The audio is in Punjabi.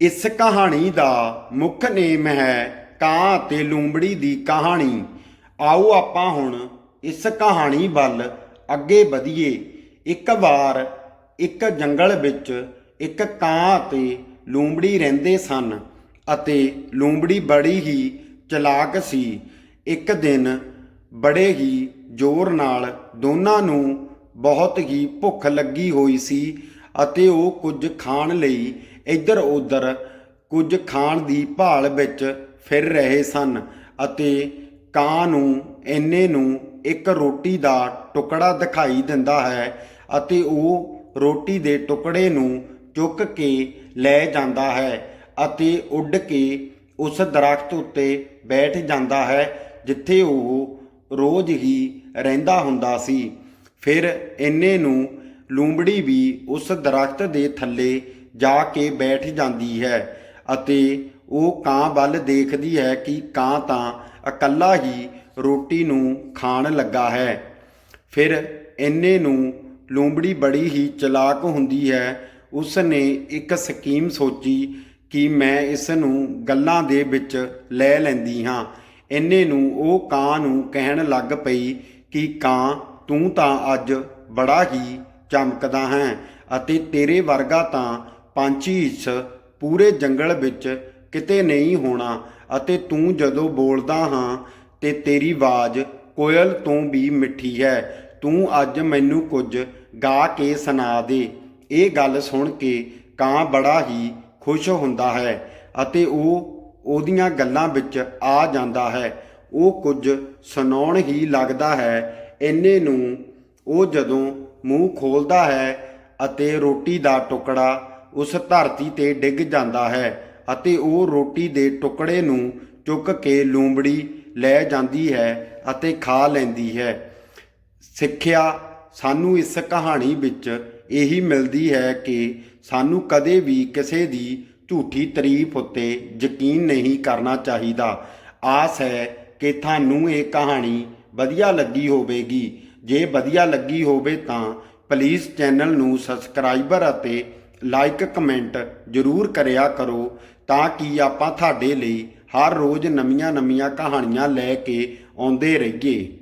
ਇਸ ਕਹਾਣੀ ਦਾ ਮੁੱਖ ਨੇਮ ਹੈ ਕਾਂ ਅਤੇ ਲੂੰਬੜੀ ਦੀ ਕਹਾਣੀ। ਆਓ ਆਪਾਂ ਹੁਣ ਇਸ ਕਹਾਣੀ ਵੱਲ ਅੱਗੇ ਵਧੀਏ। ਇੱਕ ਵਾਰ ਇੱਕ ਜੰਗਲ ਵਿੱਚ ਇੱਕ ਕਾਂ ਅਤੇ ਲੂੰਬੜੀ ਰਹਿੰਦੇ ਸਨ ਅਤੇ ਲੂੰਬੜੀ ਬੜੀ ਹੀ ਚਲਾਕ ਸੀ। ਇੱਕ ਦਿਨ ਬੜੇ ਹੀ ਜ਼ੋਰ ਨਾਲ ਦੋਨਾਂ ਨੂੰ ਬਹੁਤ ਹੀ ਭੁੱਖ ਲੱਗੀ ਹੋਈ ਸੀ ਅਤੇ ਉਹ ਕੁਝ ਖਾਣ ਲਈ ਇੱਧਰ ਉੱਧਰ ਕੁਝ ਖਾਣ ਦੀ ਭਾਲ ਵਿੱਚ ਫਿਰ ਰਹੇ ਸਨ ਅਤੇ ਕਾਂ ਨੂੰ, ਇੰਨੇ ਨੂੰ ਇੱਕ ਰੋਟੀ ਦਾ ਟੁਕੜਾ ਦਿਖਾਈ ਦਿੰਦਾ ਹੈ ਅਤੇ ਉਹ ਰੋਟੀ ਦੇ ਟੁਕੜੇ ਨੂੰ ਚੁੱਕ ਕੇ ਲੈ ਜਾਂਦਾ ਹੈ ਅਤੇ ਉੱਡ ਕੇ ਉਸ ਦਰਖਤ ਉੱਤੇ ਬੈਠ ਜਾਂਦਾ ਹੈ, ਜਿੱਥੇ ਉਹ ਰੋਜ਼ ਹੀ ਰਹਿੰਦਾ ਹੁੰਦਾ ਸੀ। ਫਿਰ ਇੰਨੇ ਨੂੰ ਲੂੰਬੜੀ ਵੀ ਉਸ ਦਰਖਤ ਦੇ ਥੱਲੇ ਜਾ ਕੇ ਬੈਠ ਜਾਂਦੀ ਹੈ ਅਤੇ ਉਹ ਕਾਂ ਵੱਲ ਦੇਖਦੀ ਹੈ ਕਿ ਕਾਂ ਤਾਂ ਇਕੱਲਾ ਹੀ ਰੋਟੀ ਨੂੰ ਖਾਣ ਲੱਗਾ ਹੈ। ਫਿਰ ਇੰਨੇ ਨੂੰ ਲੂੰਬੜੀ ਬੜੀ ਹੀ ਚਲਾਕ ਹੁੰਦੀ ਹੈ। ਉਸ ਨੇ ਇੱਕ ਸਕੀਮ ਸੋਚੀ ਕਿ ਮੈਂ ਇਸ ਨੂੰ ਗੱਲਾਂ ਦੇ ਵਿੱਚ ਲੈ ਲੈਂਦੀ ਹਾਂ। ਇੰਨੇ ਨੂੰ ਉਹ ਕਾਂ ਨੂੰ ਕਹਿਣ ਲੱਗ ਪਈ ਕਿ ਕਾਂ, ਤੂੰ ਤਾਂ ਅੱਜ ਬੜਾ ਹੀ ਚਮਕਦਾ ਹੈ ਅਤੇ ਤੇਰੇ ਵਰਗਾ ਤਾਂ ਪੰਛੀ ਇਸ ਪੂਰੇ ਜੰਗਲ ਵਿੱਚ ਕਿਤੇ ਨਹੀਂ ਹੋਣਾ ਅਤੇ ਤੂੰ ਜਦੋਂ ਬੋਲਦਾ ਹਾਂ ਤੇ ਤੇਰੀ ਆਵਾਜ਼ ਕੋਇਲ ਤੋਂ ਵੀ ਮਿੱਠੀ ਹੈ, ਤੂੰ ਅੱਜ ਮੈਨੂੰ ਕੁਝ ਗਾ ਕੇ ਸੁਣਾ ਦੇ। ਇਹ ਗੱਲ ਸੁਣ ਕੇ ਕਾਂ ਬੜਾ ਹੀ ਖੁਸ਼ ਹੁੰਦਾ ਹੈ ਅਤੇ ਉਹ ਉਹਦੀਆਂ ਗੱਲਾਂ ਵਿੱਚ ਆ ਜਾਂਦਾ ਹੈ। ਉਹ ਕੁਝ ਸੁਣਾਉਣ ਹੀ ਲੱਗਦਾ ਹੈ। ਇੰਨੇ ਨੂੰ ਉਹ ਜਦੋਂ ਮੂੰਹ ਖੋਲਦਾ ਹੈ ਅਤੇ ਰੋਟੀ ਦਾ ਟੁਕੜਾ ਉਸ ਧਰਤੀ ਤੇ ਡਿੱਗ ਜਾਂਦਾ ਹੈ ਅਤੇ ਉਹ ਰੋਟੀ ਦੇ ਟੁਕੜੇ ਨੂੰ ਚੁੱਕ ਕੇ ਲੂੰਬੜੀ ਲੈ ਜਾਂਦੀ ਹੈ ਅਤੇ ਖਾ ਲੈਂਦੀ ਹੈ। ਸਿੱਖਿਆ, ਸਾਨੂੰ ਇਸ ਕਹਾਣੀ ਵਿੱਚ ਇਹੀ ਮਿਲਦੀ ਹੈ ਕਿ ਸਾਨੂੰ ਕਦੇ ਵੀ ਕਿਸੇ ਦੀ ਝੂਠੀ ਤਾਰੀਫ ਉੱਤੇ ਯਕੀਨ ਨਹੀਂ ਕਰਨਾ ਚਾਹੀਦਾ। ਆਸ ਹੈ ਕਿ ਤੁਹਾਨੂੰ ਇਹ ਕਹਾਣੀ ਵਧੀਆ ਲੱਗੀ ਹੋਵੇਗੀ। ਜੇ ਵਧੀਆ ਲੱਗੀ ਹੋਵੇ ਤਾਂ ਪਲੀਜ਼ ਚੈਨਲ ਨੂੰ ਸਬਸਕ੍ਰਾਈਬਰ ਅਤੇ ਲਾਈਕ ਕਮੈਂਟ ਜ਼ਰੂਰ ਕਰਿਆ ਕਰੋ ਤਾਂ ਕਿ ਆਪਾਂ ਤੁਹਾਡੇ ਲਈ ਹਰ ਰੋਜ਼ ਨਵੀਆਂ-ਨਵੀਆਂ ਕਹਾਣੀਆਂ ਲੈ ਕੇ ਆਉਂਦੇ ਰਹੀਏ।